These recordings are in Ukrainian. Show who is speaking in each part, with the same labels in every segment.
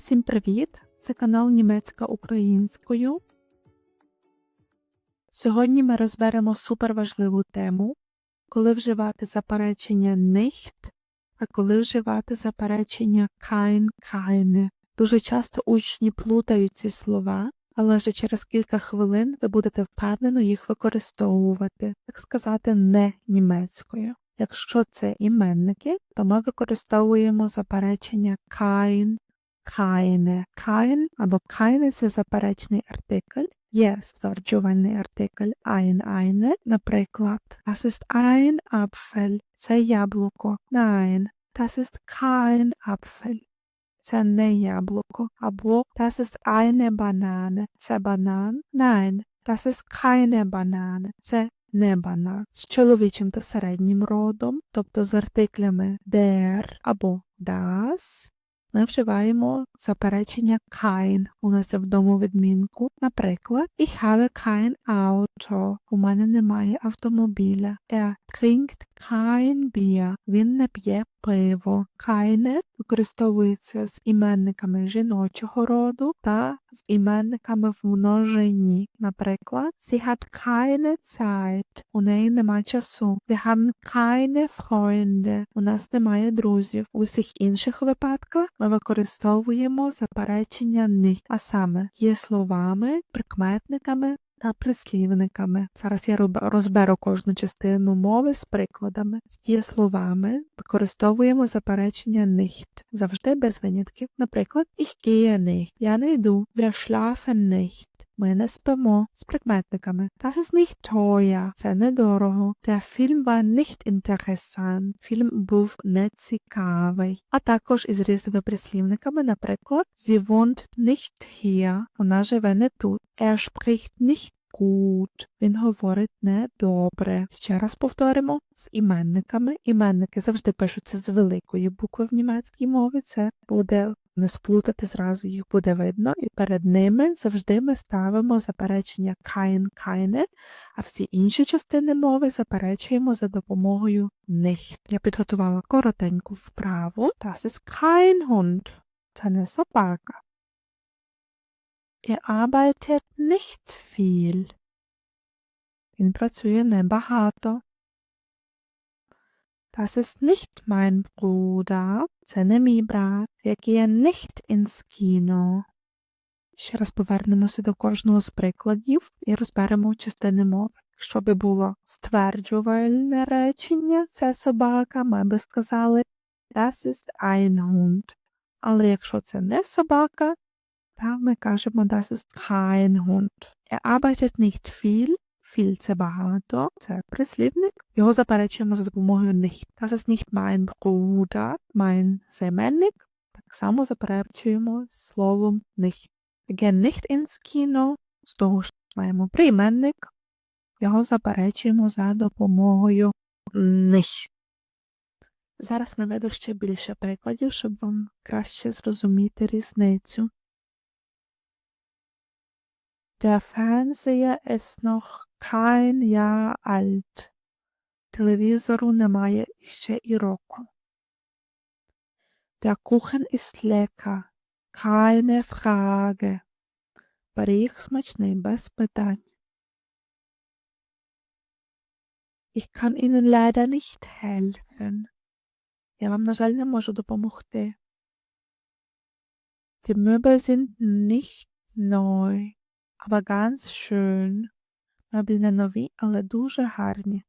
Speaker 1: Всім привіт! Це канал Німецька українською. Сьогодні ми розберемо суперважливу тему, коли вживати заперечення nicht, а коли вживати заперечення kein, keine. Дуже часто учні плутають ці слова, але вже через кілька хвилин ви будете впевнено їх використовувати, так сказати, не німецькою. Якщо це іменники, то ми використовуємо заперечення kein, keine. Kein або keine – це заперечний артикль. Є стверджувальний артикль ein, eine. Наприклад, das ist ein Apfel. Це яблуко. Nein, das ist kein Apfel. Це не яблуко. Або das ist eine Banane. Це банан. Nein, das ist keine Banane. Це не банан. З чоловічим та середнім родом, тобто з артиклями der або das, ми вживаємо заперечення kein. У нас в дому відмінку. Наприклад, ich habe kein Auto. У мене немає автомобіля. Er trinkt kein Bier. Він не п'є пиво. Keine використовується з іменниками жіночого роду та з іменниками в множині. Наприклад, sie hat keine Zeit. У неї нема часу. Wir haben keine Freunde. У нас немає друзів. У всіх інших випадках ми використовуємо заперечення nicht, а саме є словами, прикметниками та прислівниками. Зараз я розберу кожну частину мови з прикладами. З дієсловами використовуємо заперечення nicht. Завжди без винятків. Наприклад, ich gehe nicht. Я не йду. Wir schlafen nicht. Ми не спимо з прикметниками. Das ist nicht teuer. Це недорого. Der Film war nicht interessant. Фільм був нецікавий. А також із різними прислівниками, наприклад, Sie wohnt nicht hier. Вона живе не тут. Er spricht nicht gut. Він говорить недобре. Ще раз повторимо з іменниками. Іменники завжди пишуться з великої букви в німецькій мові. Це буде не сплутати зразу їх буде видно, і перед ними завжди ми ставимо заперечення kein, keine, а всі інші частини мови заперечуємо за допомогою nicht. Я підготувала коротеньку вправу. Das ist kein Hund. Це не собака. Er arbeitet nicht viel. Він працює небагато. Das ist nicht mein Bruder. Це мій брат. Wir gehen nicht ins Kino. Ще раз повернемося до кожного з прикладів і розберемо частини мови. Якщо би було стверджувальне речення, це собака, ми би сказали Das ist ein Hund. Але якщо це не собака, то ми кажемо Das ist kein Hund. Er arbeitet nicht viel. Viel це багато, це прислівник. Його заперечуємо за допомогою nicht. Das ist nicht mein Bruder, mein займенник. Так само заперечуємо словом nicht. Again, nicht ins Kino. З того ж маємо прийменник. Його заперечуємо за допомогою nicht. Зараз наведу ще більше прикладів, щоб вам краще зрозуміти різницю. Der Fernseher ist noch kein Jahr alt. Телевізору немає ще і року. Der Kuchen ist lecker. Keine Frage. Пиріг смачний без питань. Ich kann Ihnen leider nicht helfen. Я вам, на жаль, не можу допомогти. Die Möbel sind nicht neu, aber ganz schön. Меблі не нові, але дуже гарні.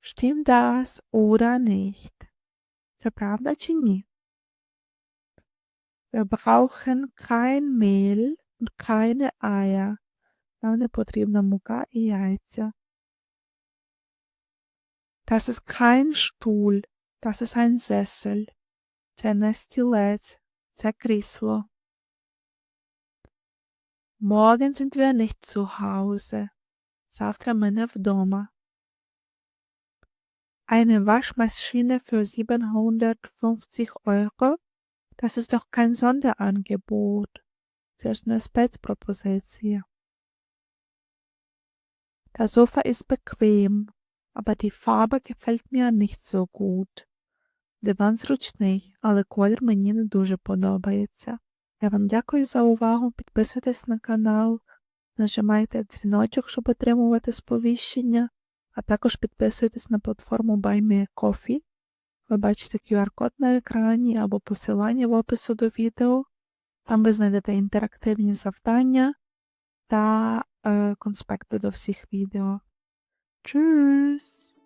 Speaker 1: Stimmt das oder nicht? Це правда чи ні? Wir brauchen kein Mehl und keine Eier. Нам не потрібна мука і яйця. Das ist kein Stuhl, das ist ein Sessel. Це не стілець, це крісло. Morgen sind wir nicht zu Hause. Завтра ми не вдома. Eine Waschmaschine für 750 Euro? Das ist doch kein Sonderangebot. Це ж не спецпропозиція. Das Sofa ist bequem, aber die Farbe gefällt mir nicht so gut. Диван зручний, але колір мені не дуже подобається. Я вам дякую за увагу. Підписуйтесь на канал, нажимайте дзвіночок, щоб отримувати сповіщення, а також підписуйтесь на платформу BuyMeACoffee. Ви бачите QR-код на екрані або посилання в опису до відео. Там ви знайдете інтерактивні завдання та е, конспекти до всіх відео. Tschüss!